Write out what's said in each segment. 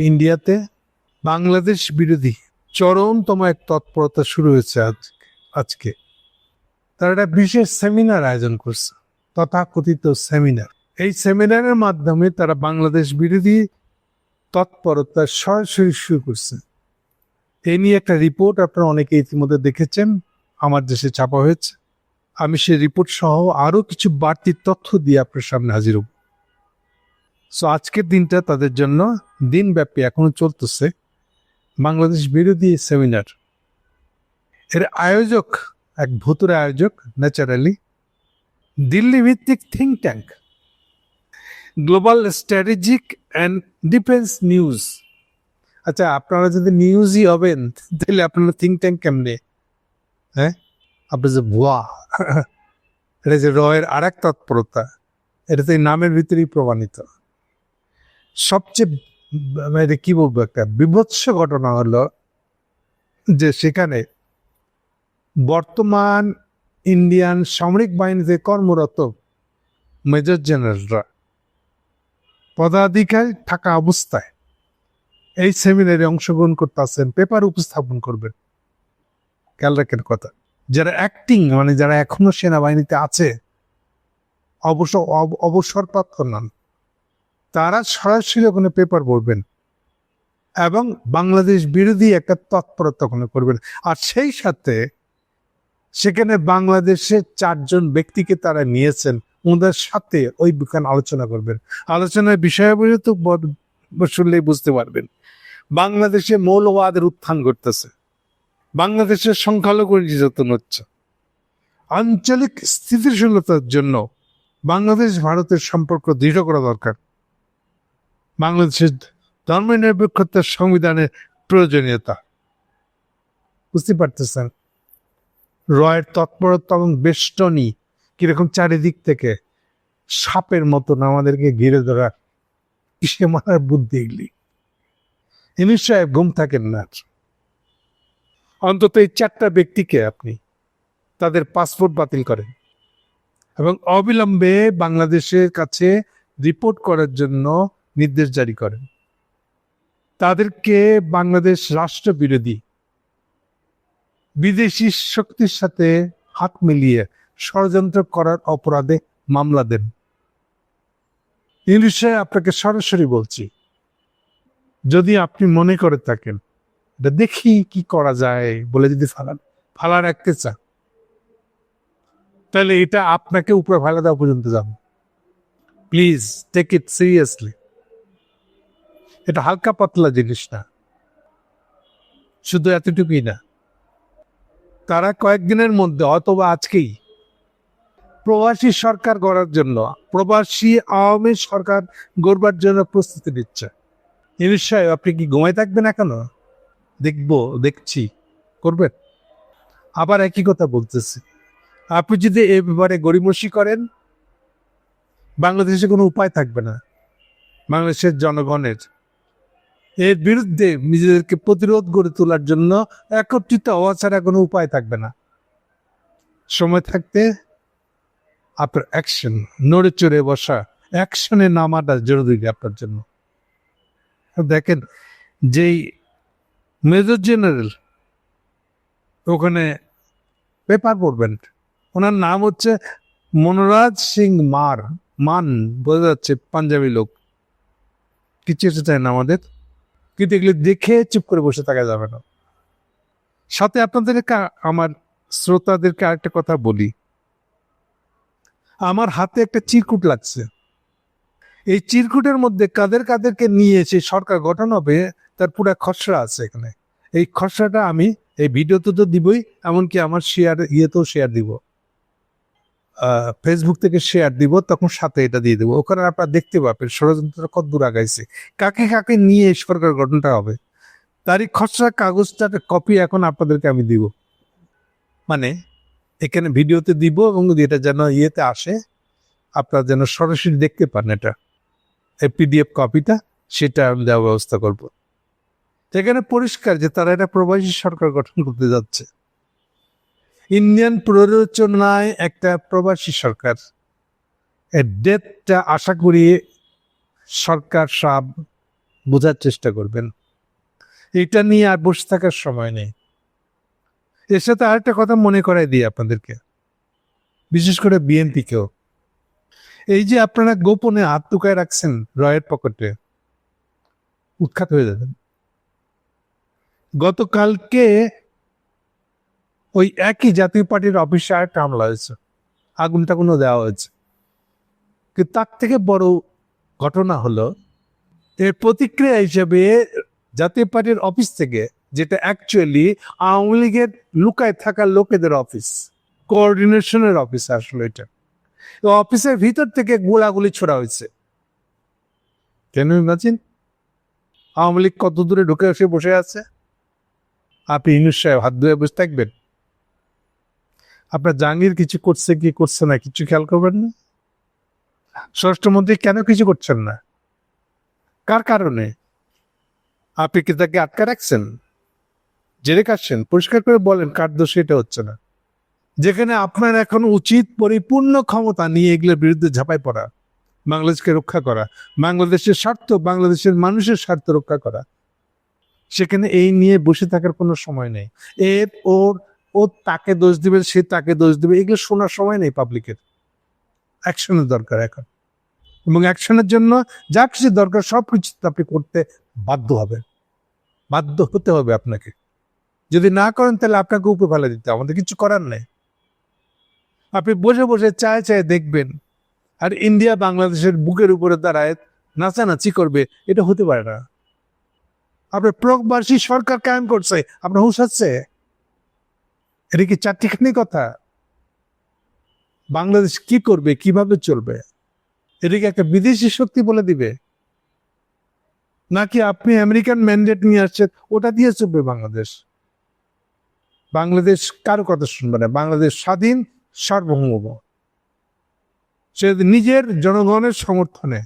ইন্ডিয়াতে বাংলাদেশ বিরোধী চরমতম এক তৎপরতা শুরু হয়েছে আজ, আজকে। তারা একটা বিশেষ সেমিনার আয়োজন করছে, তথাকথিত সেমিনার। এই সেমিনারের মাধ্যমে তারা বাংলাদেশ বিরোধী তৎপরতা সরাসরি শুরু করছে। এ নিয়ে একটা রিপোর্ট আপনারা অনেকে ইতিমধ্যে দেখেছেন, আমার দেশে ছাপা হয়েছে। আমি সেই রিপোর্ট সহ আরও কিছু বাড়তি তথ্য দিয়ে আপনার সামনে হাজির হব। সো আজকের দিনটা তাদের জন্য দিনব্যাপী এখনও চলতেছে। বাংলাদেশ বিরোধী সেমিনার। এর আয়োজক, এক ভূতুরে আয়োজক, ন্যাচারালি দিল্লি ভিত্তিক think tank global strategic and defence news আচ্ছা আপনারা যদি নিউজই হবেন, তাহলে আপনারা থিঙ্ক ট্যাঙ্ক কেমনে? হ্যাঁ? আপনি যে ভুয়া এটা যে, রয়ের আর এক তৎপরতা, এটা তো এই নামের ভিতরেই প্রমাণিত। সবচেয়ে মানে কি বলব একটা বিভৎস ঘটনা হলো যে সেখানে বর্তমান ইন্ডিয়ান সামরিক বাহিনীতে কর্মরত মেজর জেনারেলরা, পদাধিকারী থাকা অবস্থায় এই সেমিনারে অংশগ্রহণ করতেছেন, পেপার উপস্থাপন করবেন। খেয়াল রাখেন কথা, যারা অ্যাক্টিং মানে যারা এখনও সেনাবাহিনীতে আছে অবসর অব- অবসরপ্রাপ্ত নন। তারা সরাসরি ওখানে পেপার পড়বেন এবং বাংলাদেশ বিরোধী একটা তৎপরতা ওখানে করবেন। আর সেই সাথে সেখানে বাংলাদেশের চারজন ব্যক্তিকে তারা নিয়েছেন ওদের সাথে ওই বিজ্ঞান আলোচনা করবেন। আলোচনার বিষয়াবলী তো শুনলেই বুঝতে পারবেন। বাংলাদেশে মৌলবাদের উত্থান ঘটতেছে। বাংলাদেশের সংখ্যালঘু নির্যাতন হচ্ছে। আঞ্চলিক স্থিতিশীলতার জন্য বাংলাদেশ ভারতের সম্পর্ক দৃঢ় করা দরকার। বাংলাদেশের ধর্মনিরপেক্ষতার সংবিধানের প্রয়োজনীয়তা। বুঝতে পারতেছেন? রয়ের তৎপরতা এবং বেষ্টনী কীরকম চারিদিক থেকে সাপের মতন আমাদেরকে ঘিরে ধরা কিসে মারার বুদ্ধি এগুলি? ইনিশ সাহেব ঘুম থাকেন না। অন্তত এই চারটা ব্যক্তিকে আপনি তাদের পাসপোর্ট বাতিল করেন এবং অবিলম্বে বাংলাদেশের কাছে রিপোর্ট করার জন্য নির্দেশ জারি করেন। তাদেরকে বাংলাদেশ রাষ্ট্র বিরোধী বিদেশি শক্তির সাথে হাত মিলিয়ে ষড়যন্ত্র করার অপরাধে মামলা দেন। বিষয়ে আপনাকে সরাসরি বলছি, যদি আপনি মনে করে থাকেন, এটা দেখি কি করা যায় বলে যদি ফালান ফালা রাখতে চান তাহলে এটা আপনাকে উপরে ফালা দেওয়া পর্যন্ত যাব। প্লিজ টেক ইট সিরিয়াসলি এটা হালকা পাতলা জিনিস না। শুধু এতটুকুই না। তারা কয়েকদিনের মধ্যে অথবা আজকেই প্রবাসী সরকার গড়ার জন্য, প্রবাসী আওয়ামী সরকার গড়বার জন্য প্রস্তুতি নিচ্ছে। এ বিষয়ে আপনি কি ঘুমায় থাকবেন এখনও? দেখব, দেখছি। করবেন? আবার একই কথা বলতেছি। আপনি যদি এ ব্যাপারে গড়িমসি করেন, বাংলাদেশে কোনো উপায় থাকবে না। বাংলাদেশের জনগণের এর বিরুদ্ধে নিজেদেরকে প্রতিরোধ গড়ে তোলার জন্য একত্রিত হওয়া ছাড়া কোনো উপায় থাকবে না। সময় থাকতে আপনার অ্যাকশন নড়ে চড়ে বসা অ্যাকশনে নামাটা জরুরি আপনার জন্য। দেখেন, যেই মেজর জেনারেল ওখানে পেপার পড়বেন, ওনার নাম হচ্ছে মনোরাজ সিং মার, মান, বোঝা যাচ্ছে পাঞ্জাবি লোক। কিছু চায় না আমাদের? কিন্তু এগুলো দেখে চুপ করে বসে থাকা যাবে না। সাথে আপনাদেরকে আমার শ্রোতাদেরকে আরেকটা কথা বলি। আমার হাতে একটা চিরকুট লাগছে। এই চিরকুটের মধ্যে কাদের কাদেরকে নিয়ে সেই সরকার গঠন হবে, তার পুরো খসড়া আছে এখানে। এই খসড়াটা আমি এই ভিডিওতে তো দিবই, এমনকি আমার শেয়ার ইয়েতেও শেয়ার দিব। ফেসবুক থেকে শেয়ার দিব, তখন সাথে এটা দিয়ে দেবো। ওখানে আপনারা দেখতে পাবেন, ষড়যন্ত্র কত দূর আগাইছে। কাকে কাকে নিয়ে সরকার গঠনটা হবে? তারই খসড়া কাগজটার কপি এখন আপনাদেরকে আমি দিব। মানে এখানে ভিডিওতে দিব এবং এটা যেন ইয়েতে আসে, আপনারা যেন সরাসরি দেখতে পান এটা, এই পিডিএফ কপিটা সেটা আমি দেওয়ার ব্যবস্থা করব। এখানে পরিষ্কার যে তারা এটা প্রবাসী সরকার গঠন করতে যাচ্ছে। ইন্ডিয়ান প্ররোচনায় একটা প্রবাসী সরকার। এর ডেটটা আশা করি সরকার সব বোঝার চেষ্টা করবেন। এটা নিয়ে আর বসে থাকার সময় নেই। এর সাথে আরেকটা কথা মনে করাই দিই আপনাদেরকে। বিশেষ করে বিএনপিকেও। এই যে আপনারা গোপনে হাত টুকায় রাখছেন রয়ের পকেটে, উৎখাত হয়ে যাবেন। গতকালকে ওই একই জাতীয় পার্টির অফিসে আরেকটা হামলা হয়েছে। আগুন টাগুনও দেওয়া হয়েছে। কিন্তু তার থেকে বড় ঘটনা হলো, এর প্রতিক্রিয়া হিসেবে জাতীয় পার্টির অফিস থেকে, যেটা অ্যাকচুয়ালি আওয়ামী লীগের লুকায় থাকা লোকেদের অফিস কোঅর্ডিনেশনের অফিস আসলে এটা। অফিসের ভিতর থেকে গোলাগুলি ছোড়া হয়েছে। কেন ইমাজিন আওয়ামী লীগ কত দূরে ঢুকে এসে বসে আছে? আপনি ইনুস সাহেব হাত ধুয়ে বসে থাকবেন। আপনার জাহাঙ্গীর কিছু করছে কি করছে না, কিছু খেয়াল করবেন না? স্বরাষ্ট্রমন্ত্রী কেন কিছু করছেন না? কার কারণে? আপনি কি তাকে আটকা রাখছেন? জেরে কাটছেন? পরিষ্কার করে বলেন কার দোষে এটা হচ্ছে না। যেখানে আপনার এখন উচিত পরিপূর্ণ ক্ষমতা নিয়ে এগুলোর বিরুদ্ধে ঝাঁপাই পড়া, বাংলাদেশকে রক্ষা করা, বাংলাদেশের স্বার্থ, বাংলাদেশের মানুষের স্বার্থ রক্ষা করা। সেখানে এই নিয়ে বসে থাকার কোনো সময় নেই। এর ওর ও তাকে দোষ দিবে, সে তাকে দোষ দিবে, এগুলো শোনার সময় নেই পাবলিকের অ্যাকশনের দরকার এখন। এবং অ্যাকশনের জন্য যা কিছু দরকার, সব কিছু আপনি করতে বাধ্য হবে বাধ্য হতে হবে আপনাকে। যদি না করেন, তাহলে আপনাকে উপরে ফেলে দিতে। আমাদের কিছু করার নেই। আপনি বসে বসে চায় চায় দেখবেন, আর ইন্ডিয়া বাংলাদেশের বুকের উপরে দাঁড়ায় নাচানাচি করবে, এটা হতে পারে না। আপনার প্রবাসী সরকার কায়েম করছে, আপনার হুশ এটা কি চারটিখানি কথা? বাংলাদেশ কি করবে, কীভাবে চলবে? এটাকে একটা বিদেশি শক্তি বলে দিবে? নাকি আপনি আমেরিকান ম্যান্ডেট নিয়ে আসছেন, ওটা দিয়ে চলবে বাংলাদেশ? বাংলাদেশ কারও কথা শুনবে না, বাংলাদেশ স্বাধীন, সার্বভৌম। সে নিজের জনগণের সমর্থনে,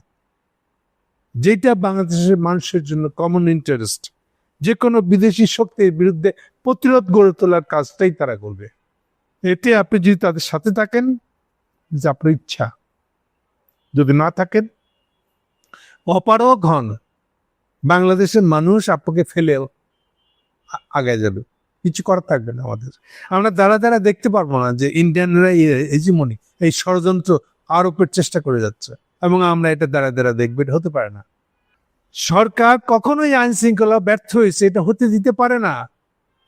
যেটা বাংলাদেশের মানুষের জন্য কমন ইন্টারেস্ট যে কোনো বিদেশি শক্তির বিরুদ্ধে প্রতিরোধ গড়ে তোলার কাজটাই তারা করবে। এতে আপনি যদি তাদের সাথে থাকেন, যে আপনার ইচ্ছা, যদি না থাকেন অপারক হন, বাংলাদেশের মানুষ আপনাকে ফেলেও আ- আগায় যাবে। কিছু করার থাকবে না আমাদের। আমরা দ্বারা দ্বারা দেখতে পারব না যে ইন্ডিয়ানরা এজিমনি এই ষড়যন্ত্র আরোপের চেষ্টা করে যাচ্ছে এবং আমরা এটা দ্বারা দ্বারা দেখব, এটা হতে পারে না। সরকার কখনোই আইন শৃঙ্খলা ব্যর্থ হয়েছে, এটা হতে দিতে পারে না।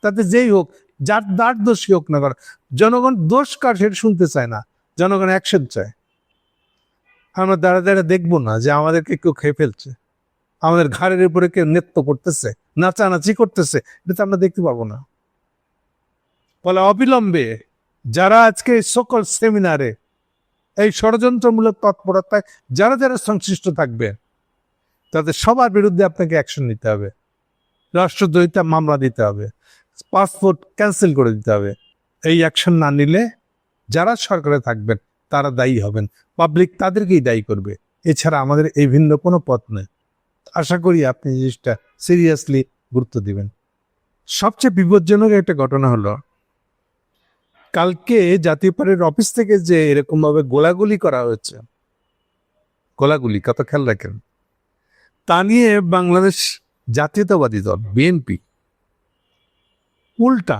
তাতে যেই হোক, যার দার দোষী হোক না কারণ জনগণ দোষ কার সেটা শুনতে চায় না, জনগণ অ্যাকশন চায়। আমরা দাঁড়া দাঁড়া দেখব না যে আমাদেরকে কেউ খেয়ে ফেলছে। আমাদের ঘাড়ের উপরে কেউ নৃত্য করতেছে, নাচানাচি করতেছে, এটা তো আমরা দেখতে পাবো না। ফলে অবিলম্বে যারা আজকে সকল সেমিনারে, এই ষড়যন্ত্রমূলক তৎপরতায়, যারা যারা সংশ্লিষ্ট থাকবে তাদের সবার বিরুদ্ধে আপনাকে অ্যাকশন নিতে হবে। রাষ্ট্রদ্রোহিতা মামলা দিতে হবে। পাসপোর্ট ক্যান্সেল করে দিতে হবে। এই অ্যাকশন না নিলে যারা সরকারে থাকবেন, তারা দায়ী হবেন। পাবলিক তাদেরকেই দায়ী করবে। এছাড়া আমাদের এই ভিন্ন কোনো পথ নেই। আশা করি আপনি জিনিসটা সিরিয়াসলি গুরুত্ব দিবেন। সবচেয়ে বিপজ্জনক একটা ঘটনা হলো, কালকে জাতীয় পার্টির অফিস থেকে যে এরকম ভাবে গোলাগুলি করা হয়েছে, গোলাগুলি কত খেয়াল রাখেন? তা নিয়ে বাংলাদেশ জাতীয়তাবাদী দল বিএনপি উল্টা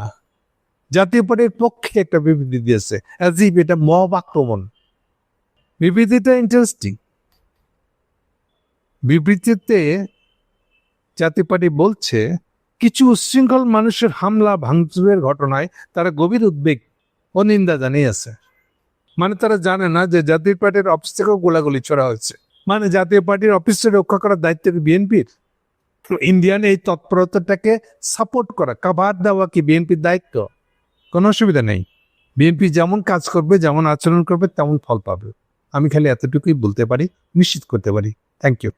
জাতীয় পার্টির পক্ষে একটা বিবৃতি দিয়েছে। অ্যাজ ইফ এটা মব আক্রমণ। বিবৃতিটা ইন্টারেস্টিং বিবৃতিতে জাতীয় পার্টি বলছে, কিছু উচ্ছৃঙ্খল মানুষের হামলা, ভাঙচুরের ঘটনায় তারা গভীর উদ্বেগ ও নিন্দা জানিয়েছে। মানে তারা জানে না যে জাতীয় পার্টির অফিস থেকেও গোলাগুলি ছড়া হয়েছে। মানে জাতীয় পার্টির অফিসটা রক্ষা করার দায়িত্ব বিএনপির ইন্ডিয়ান এই তৎপরতাটাকে সাপোর্ট করা কাবার দেওয়া কি বিএনপির দায়িত্ব? কোনো অসুবিধা নেই। বিএনপি যেমন কাজ করবে, যেমন আচরণ করবে, তেমন ফল পাবে। আমি খালি এতটুকুই বলতে পারি, নিশ্চিত করতে পারি। Thank you